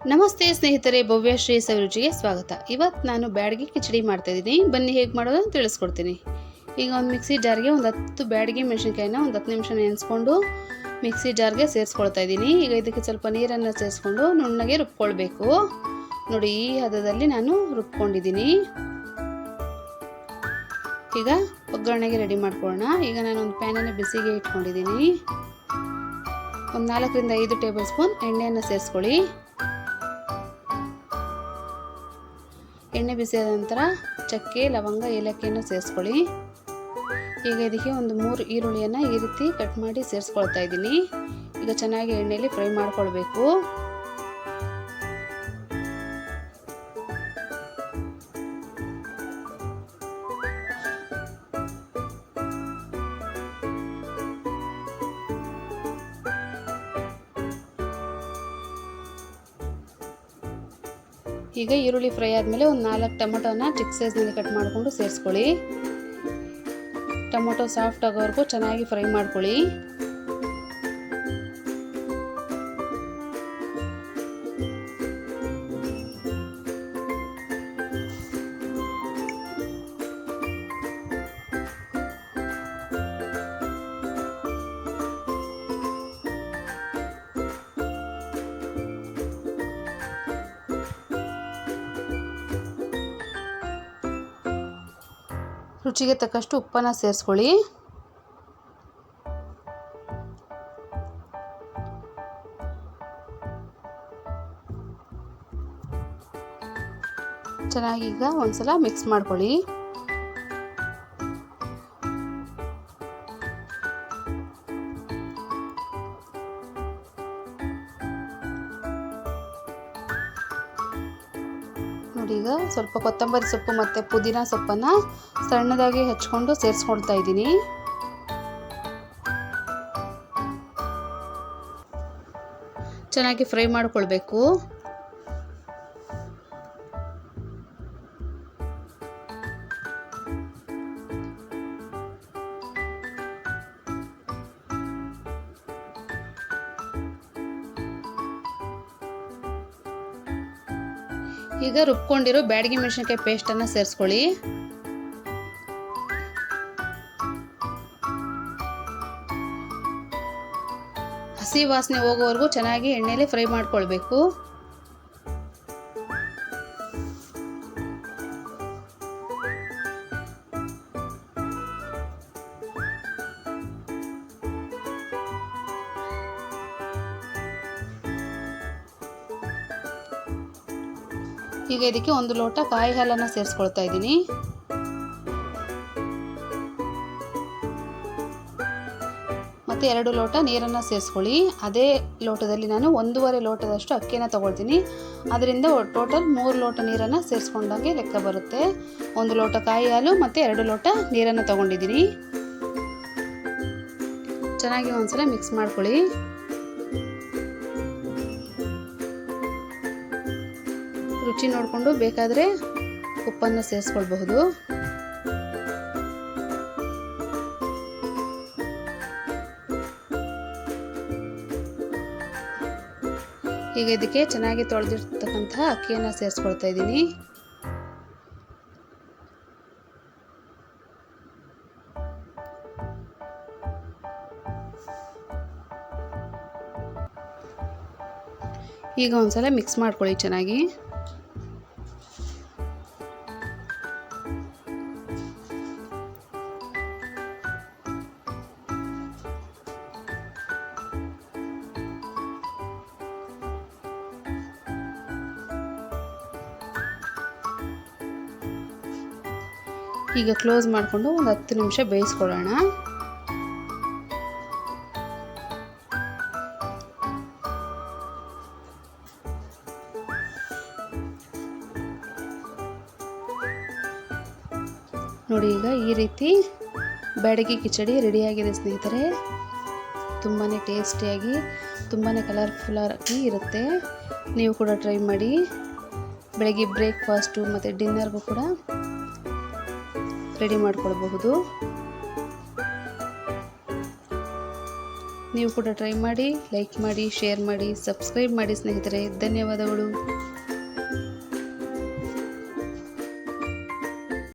ನಮಸ್ತೆ ಸ್ನೇಹಿತರೆ ಭವ್ಯಶ್ರೀ ಸವಿರುಚಿಗೆ ಸ್ವಾಗತ. ಇವತ್ತು ನಾನು ಬ್ಯಾಡಗಿ ಕಿಚಡಿ ಮಾಡ್ತಾಯಿದ್ದೀನಿ ಬನ್ನಿ ಹೇಗೆ ಮಾಡೋದು ಅಂತ ತಿಳಿಸ್ಕೊಡ್ತೀನಿ. ಈಗ ಒಂದು ಮಿಕ್ಸಿ ಜಾರ್ಗೆ ಒಂದು ಹತ್ತು ಬ್ಯಾಡಗಿ ಮೆಣಸಿನ್ಕಾಯಿನ ಒಂದು ಹತ್ತು ನಿಮಿಷ ನೆನೆಸ್ಕೊಂಡು ಮಿಕ್ಸಿ ಜಾರ್ಗೆ ಸೇರಿಸ್ಕೊಳ್ತಾ ಇದ್ದೀನಿ. ಈಗ ಇದಕ್ಕೆ ಸ್ವಲ್ಪ ನೀರನ್ನು ಸೇರಿಸ್ಕೊಂಡು ನುಣ್ಣಗೆ ರುಬ್ಕೊಳ್ಬೇಕು. ನೋಡಿ, ಈ ಹದದಲ್ಲಿ ನಾನು ರುಬ್ಕೊಂಡಿದ್ದೀನಿ. ಈಗ ಒಗ್ಗರಣೆಗೆ ರೆಡಿ ಮಾಡ್ಕೊಳ್ಳೋಣ. ಈಗ ನಾನು ಒಂದು ಪ್ಯಾನನ್ನು ಬಿಸಿಗೆ ಇಟ್ಕೊಂಡಿದ್ದೀನಿ. ಒಂದು ನಾಲ್ಕರಿಂದ ಐದು ಟೇಬಲ್ ಸ್ಪೂನ್ ಎಣ್ಣೆಯನ್ನು ಸೇರಿಸ್ಕೊಳ್ಳಿ. ಎಣ್ಣೆ ಬಿಸಿಯಾದ ನಂತರ ಚಕ್ಕೆ, ಲವಂಗ, ಏಲಕ್ಕಿಯನ್ನು ಸೇರಿಸ್ಕೊಳ್ಳಿ. ಈಗ ಇದಕ್ಕೆ ಒಂದು ಮೂರು ಈರುಳ್ಳಿಯನ್ನು ಈ ರೀತಿ ಕಟ್ ಮಾಡಿ ಸೇರಿಸ್ಕೊಳ್ತಾ ಇದ್ದೀನಿ. ಈಗ ಚೆನ್ನಾಗಿ ಎಣ್ಣೆಯಲ್ಲಿ ಫ್ರೈ ಮಾಡ್ಕೊಳ್ಬೇಕು. ಈಗ ಈರುಳ್ಳಿ ಫ್ರೈ ಆದಮೇಲೆ ಒಂದು ನಾಲ್ಕು ಟೊಮೊಟೊನ ಚಿಕ್ಕ ಸೈಜ್ನಲ್ಲಿ ಕಟ್ ಮಾಡಿಕೊಂಡು ಸೇರಿಸ್ಕೊಳ್ಳಿ. ಟೊಮೊಟೊ ಸಾಫ್ಟ್ ಆಗೋವರೆಗೂ ಚೆನ್ನಾಗಿ ಫ್ರೈ ಮಾಡ್ಕೊಳ್ಳಿ. ರುಚಿಗೆ ತಕ್ಕಷ್ಟು ಉಪ್ಪನ್ನ ಸೇರಿಸ್ಕೊಳ್ಳಿ. ಚೆನ್ನಾಗಿ ಈಗ ಒಂದ್ಸಲ ಮಿಕ್ಸ್ ಮಾಡ್ಕೊಳ್ಳಿ. ನೋಡಿ ಈಗ ಸ್ವಲ್ಪ ಕೊತ್ತಂಬರಿ ಸೊಪ್ಪು ಮತ್ತು ಪುದೀನ ಸೊಪ್ಪನ್ನು ಸಣ್ಣದಾಗಿ ಹೆಚ್ಕೊಂಡು ಸೇರಿಸ್ಕೊಳ್ತಾ ಇದ್ದೀನಿ. ಚೆನ್ನಾಗಿ ಫ್ರೈ ಮಾಡ್ಕೊಳ್ಬೇಕು. ಈಗ ರುಬ್ಕೊಂಡಿರೋ ಬ್ಯಾಡಗಿ ಮೆಣಸಿನ್ಕಾಯಿ ಪೇಸ್ಟನ್ನು ಸೇರಿಸ್ಕೊಳ್ಳಿ. ಹಸಿ ವಾಸನೆ ಹೋಗೋವರೆಗೂ ಚೆನ್ನಾಗಿ ಎಣ್ಣೆಯಲ್ಲಿ ಫ್ರೈ ಮಾಡ್ಕೊಳ್ಬೇಕು. ಈಗ ಇದಕ್ಕೆ ಒಂದು ಲೋಟ ಕಾಯಿ ಹಾಲನ್ನು ಸೇರಿಸ್ಕೊಳ್ತಾ ಇದ್ದೀನಿ. ಮತ್ತು ಎರಡು ಲೋಟ ನೀರನ್ನು ಸೇರಿಸ್ಕೊಳ್ಳಿ. ಅದೇ ಲೋಟದಲ್ಲಿ ನಾನು ಒಂದೂವರೆ ಲೋಟದಷ್ಟು ಅಕ್ಕಿಯನ್ನು ತೊಗೊಳ್ತೀನಿ. ಅದರಿಂದ ಟೋಟಲ್ ಮೂರು ಲೋಟ ನೀರನ್ನು ಸೇರಿಸ್ಕೊಂಡಾಗೆ ಲೆಕ್ಕ ಬರುತ್ತೆ. ಒಂದು ಲೋಟ ಕಾಯಿ ಹಾಲು ಮತ್ತು ಎರಡು ಲೋಟ ನೀರನ್ನು ತೊಗೊಂಡಿದ್ದೀನಿ. ಚೆನ್ನಾಗಿ ಒಂದ್ಸಲ ಮಿಕ್ಸ್ ಮಾಡ್ಕೊಳ್ಳಿ. ರುಚಿ ನೋಡಿಕೊಂಡು ಬೇಕಾದರೆ ಉಪ್ಪನ್ನು ಸೇರಿಸ್ಕೊಳ್ಬಹುದು. ಈಗ ಇದಕ್ಕೆ ಚೆನ್ನಾಗಿ ತೊಳೆದಿರ್ತಕ್ಕಂತಹ ಅಕ್ಕಿಯನ್ನು ಸೇರಿಸ್ಕೊಳ್ತಾ ಇದ್ದೀನಿ. ಈಗ ಒಂದ್ಸಲ ಮಿಕ್ಸ್ ಮಾಡ್ಕೊಳ್ಳಿ ಚೆನ್ನಾಗಿ. ಈಗ ಕ್ಲೋಸ್ ಮಾಡಿಕೊಂಡು ಒಂದು ಹತ್ತು ನಿಮಿಷ ಬೇಯಿಸ್ಕೊಳ್ಳೋಣ. ನೋಡಿ ಈಗ ಈ ರೀತಿ ಬ್ಯಾಡಗಿ ಕಿಚಡಿ ರೆಡಿಯಾಗಿದೆ ಸ್ನೇಹಿತರೆ. ತುಂಬಾ ಟೇಸ್ಟಿಯಾಗಿ ತುಂಬಾ ಕಲರ್ಫುಲ್ಲಾಗಿ ಇರುತ್ತೆ. ನೀವು ಕೂಡ ಟ್ರೈ ಮಾಡಿ. ಬೆಳಗ್ಗೆ ಬ್ರೇಕ್ಫಾಸ್ಟು ಮತ್ತು ಡಿನ್ನರ್ಗೂ ಕೂಡ ರೆಡಿ ಮಾಡ್ಕೊಳ್ಬಹುದು. ನೀವು ಕೂಡ ಟ್ರೈ ಮಾಡಿ ಲೈಕ್ ಮಾಡಿ ಶೇರ್ ಮಾಡಿ ಸಬ್ಸ್ಕ್ರೈಬ್ ಮಾಡಿ ಸ್ನೇಹಿತರೆ. ಧನ್ಯವಾದಗಳು.